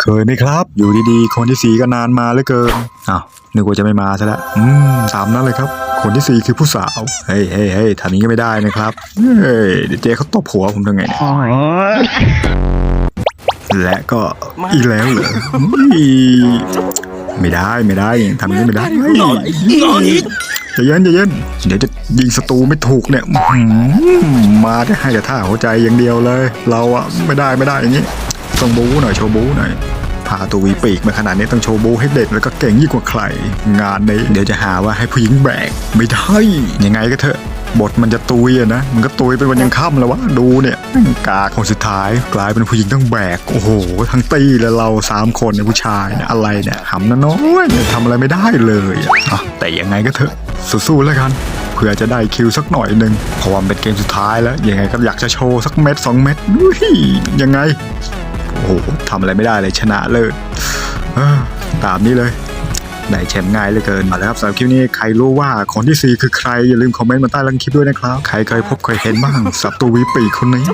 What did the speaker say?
เคยไหมครับ อยู่ดีๆ คนที่สี่ก็นานมาเหลือเกินอ้าวนึกว่าจะไม่มาซะแล้วอืมตามนั้นเลยครับ คนที่สี่คือผู้สาว เฮ้ยเฮ้ยเฮ้ยทำนี้ก็ไม่ได้นะครับ เฮ้ยเดี๋ยวเจ๊เขาตบหัวผมทำไงเนี่ยและก็อีกแล้วเหรออุ๊ยไม่ได้ไม่ได้ทำนี้ไม่ได้เฮ้ยใจะเย็นจะเย็นเดี๋ยวจะยิงศัตรูไม่ถูกเนี่ยมาจะให้แต่ท่าหัวใจอย่างเดียวเลย เราอะไม่ได้ไม่ได้อย่างนี้ ต้องบู๊หน่อยโชว์บู๊หน่อยพาตัววีปีกมาขนาดนี้ต้องโชว์บูให้เด็ดแล้วก็เก่งยิ่งกว่าใคร งานนี้เดี๋ยวจะหาว่าให้ผู้หญิงแบกไม่ได้ ยังไงก็เถอะ บทมันจะตุยอะนะ มันก็ตุยเป็นวันยังค่ำแล้ววะดูเนี่ยกาคนสุดท้ายกลายเป็นผู้หญิงต้องแบก โอ้โห ทั้งตีและเราสามคนเนี่ยผู้ชายเนี่ยอะไรเนี่ยหำนะน้อยเนี่ยทำอะไรไม่ได้เลยอะแต่ยังไงก็เถอะสู้ๆแล้วกันเพื่อจะได้คิวสักหน่อยหนึ่งเพราะว่าเป็นเกมสุดท้ายแล้ว ยังไงก็อยากจะโชว์สักเม็ดสองเม็ดยังไง โอ้โหทำอะไรไม่ได้เลยชนะเลยตามนี้เลยได้แชมป์ง่ายเหลือเกินมาแล้วครับสำหรับคลิปนี้ใครรู้ว่าคนที่ 4 คือใครอย่าลืมคอมเมนต์มาใต้ล่างคลิปด้วยนะครับ ใครเคยพบเคยเห็นบ้างสัตัววีปีคนนี้